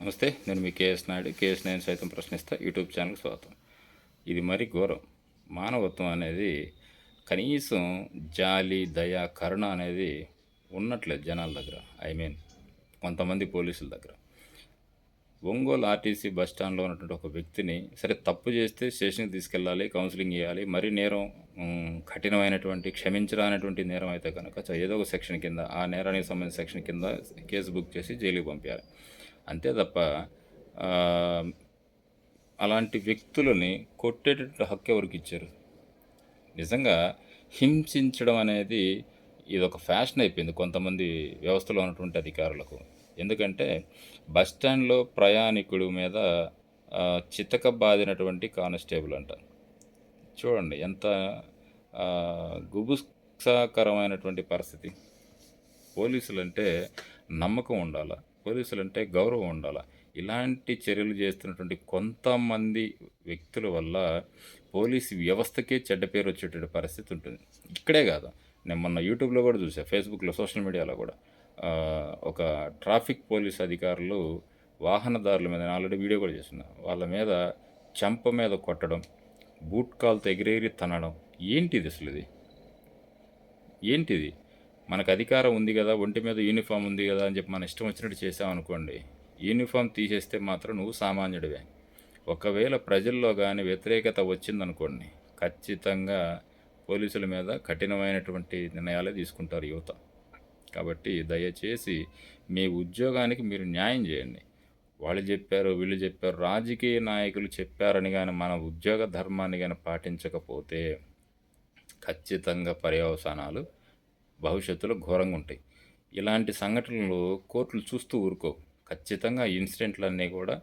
నమస్తే నేను మీ KS Naidu. KS నేను సైతం ప్రశ్నిస్తా. యూట్యూబ్ ఛానల్కి స్వాగతం. ఇది మరి ఘోరం. మానవత్వం అనేది కనీసం జాలి దయ కరుణ అనేది ఉన్నట్లేదు జనాల దగ్గర. ఐ మీన్ కొంతమంది పోలీసుల దగ్గర. ఒంగోలు ఆర్టీసీ బస్ స్టాండ్లో ఉన్నటువంటి ఒక వ్యక్తిని సరే తప్పు చేస్తే స్టేషన్కి తీసుకెళ్ళాలి కౌన్సిలింగ్ చేయాలి మరీ నేరం కఠినమైనటువంటి క్షమించరానటువంటి నేరం అయితే కనుక ఏదో ఒక సెక్షన్ కింద ఆ నేరానికి సంబంధించిన సెక్షన్ కింద కేసు బుక్ చేసి జైలుకి పంపించాలి. అంతే తప్ప అలాంటి వ్యక్తులని కొట్టేటట్టు హక్కు ఎవరికి ఇచ్చారు? నిజంగా హింసించడం అనేది ఇది ఒక ఫ్యాషన్ అయిపోయింది కొంతమంది వ్యవస్థలో ఉన్నటువంటి అధికారులకు. ఎందుకంటే బస్ స్టాండ్లో ప్రయాణికుడు మీద చితక బాదినటువంటి కానిస్టేబుల్ అంట. చూడండి ఎంత ఆ, గుబుత్సాకరమైనటువంటి పరిస్థితి. పోలీసులు అంటే నమ్మకం ఉండాలా. పోలీసులు అంటే గౌరవం ఉండాలి. ఇలాంటి చర్యలు చేస్తున్నటువంటి కొంతమంది వ్యక్తుల వల్ల పోలీసు వ్యవస్థకే చెడ్డ పేరు వచ్చేటువంటి పరిస్థితి ఉంటుంది. ఇక్కడే కాదు. నేను మొన్న యూట్యూబ్లో కూడా చూసా ఫేస్బుక్లో సోషల్ మీడియాలో కూడా. ఒక ట్రాఫిక్ పోలీస్ అధికారులు వాహనదారుల మీద నేను ఆల్రెడీ వీడియో కూడా చేసిన వాళ్ళ మీద చెంప మీద కొట్టడం బూట్ కాల్తో ఎగిరెగిరి తనడం ఏంటిది అసలు ఇది? ఏంటిది? మనకు అధికారం ఉంది కదా ఒంటి మీద యూనిఫామ్ ఉంది కదా అని చెప్పి మన ఇష్టం వచ్చినట్టు చేసామనుకోండి యూనిఫామ్ తీసేస్తే మాత్రం నువ్వు సామాన్యుడివే. ఒకవేళ ప్రజల్లో కానీ వ్యతిరేకత వచ్చిందనుకోండి ఖచ్చితంగా పోలీసుల మీద కఠినమైనటువంటి నిర్ణయాలే తీసుకుంటారు యువత. కాబట్టి దయచేసి మీ ఉద్యోగానికి మీరు న్యాయం చేయండి. వాళ్ళు చెప్పారు వీళ్ళు చెప్పారు రాజకీయ నాయకులు చెప్పారని కానీ మన ఉద్యోగ ధర్మాన్ని కానీ పాటించకపోతే ఖచ్చితంగా పర్యవసానాలు భవిష్యత్తులో ఘోరంగా ఉంటాయి. ఇలాంటి సంఘటనలు కోర్టులు చూస్తూ ఊరుకో ఖచ్చితంగా ఇన్సిడెంట్లన్నీ కూడా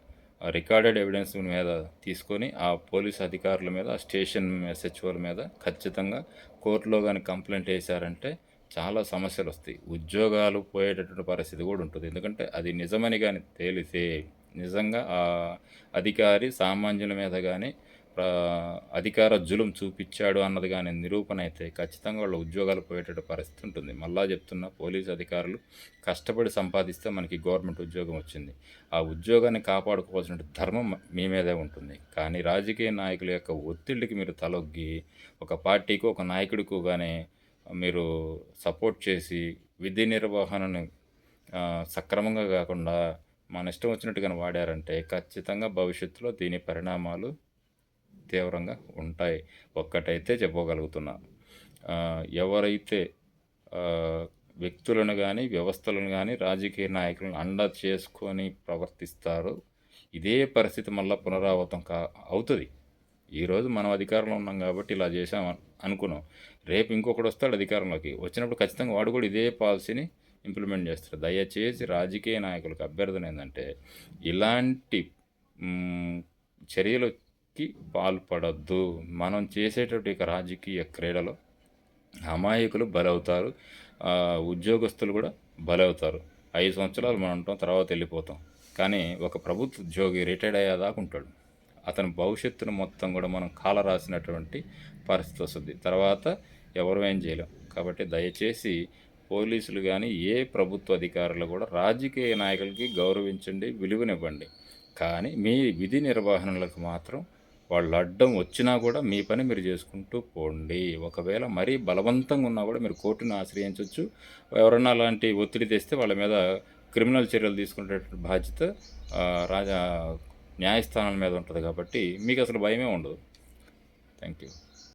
రికార్డెడ్ ఎవిడెన్స్ మీద తీసుకొని ఆ పోలీస్ అధికారుల మీద ఆ స్టేషన్ ఎస్హెచ్ఓల మీద ఖచ్చితంగా కోర్టులో కానీ కంప్లైంట్ వేశారంటే చాలా సమస్యలు వస్తాయి. ఉద్యోగాలు పోయేటటువంటి పరిస్థితి కూడా ఉంటుంది. ఎందుకంటే అది నిజమని కానీ తేలితే నిజంగా ఆ అధికారి సామాన్యుల మీద కానీ అధికార జులుం చూపించాడు అన్నది కానీ నిరూపణ అయితే ఖచ్చితంగా వాళ్ళ ఉద్యోగాలు పోయేటట్టు పరిస్థితి ఉంటుంది. మళ్ళా చెప్తున్న పోలీసు అధికారులు కష్టపడి సంపాదిస్తే మనకి గవర్నమెంట్ ఉద్యోగం వచ్చింది. ఆ ఉద్యోగాన్ని కాపాడుకోవాల్సిన ధర్మం మీ మీదే ఉంటుంది. కానీ రాజకీయ నాయకుల యొక్క ఒత్తిడికి మీరు తలొగ్గి ఒక పార్టీకు ఒక నాయకుడికి కానీ మీరు సపోర్ట్ చేసి విధి నిర్వహణను సక్రమంగా కాకుండా మన ఇష్టం వచ్చినట్టుగా వాడారంటే ఖచ్చితంగా భవిష్యత్తులో దీని పరిణామాలు తీవ్రంగా ఉంటాయి. ఒక్కటైతే చెప్పగలుగుతున్నా. ఎవరైతే వ్యక్తులను కానీ వ్యవస్థలను కానీ రాజకీయ నాయకులను అండ చేసుకొని ప్రవర్తిస్తారో ఇదే పరిస్థితి మళ్ళీ పునరావృతం కా అవుతుంది. ఈరోజు మనం అధికారంలో ఉన్నాం కాబట్టి ఇలా చేసాం అనుకున్నాం. రేపు ఇంకొకటి వస్తాడు అధికారంలోకి. వచ్చినప్పుడు ఖచ్చితంగా వాడు కూడా ఇదే పాలసీని ఇంప్లిమెంట్ చేస్తారు దయచేసి రాజకీయ నాయకులకు అభ్యర్థన ఏంటంటే ఇలాంటి చర్యలు కి పాల్పడద్దు. మనం చేసేటటువంటి ఇక రాజకీయ క్రీడలో అమాయకులు బలవుతారు. ఉద్యోగస్తులు కూడా బలవుతారు. ఐదు సంవత్సరాలు మనం ఉంటాం తర్వాత వెళ్ళిపోతాం. కానీ ఒక ప్రభుత్వ ఉద్యోగి రిటైర్డ్ అయ్యేదాకా ఉంటాడు. అతని భవిష్యత్తును మొత్తం కూడా మనం కాల రాసినటువంటి పరిస్థితి వస్తుంది. తర్వాత ఎవరు ఏం చేయలేం. కాబట్టి దయచేసి పోలీసులు కానీ ఏ ప్రభుత్వ అధికారులు కూడా రాజకీయ నాయకులకి గౌరవించండి విలువనివ్వండి. కానీ మీ విధి నిర్వహణలకు మాత్రం వాళ్ళు అడ్డం వచ్చినా కూడా మీ పని మీరు చేసుకుంటూ పోండి. ఒకవేళ మరీ బలవంతంగా ఉన్నా కూడా మీరు కోర్టును ఆశ్రయించవచ్చు ఎవరన్నా అలాంటి ఒత్తిడి తెస్తే వాళ్ళ మీద క్రిమినల్ చర్యలు తీసుకునేటటువంటి బాధ్యత రాజా న్యాయస్థానాల మీద ఉంటుంది కాబట్టి మీకు అసలు భయమే ఉండదు. Thank you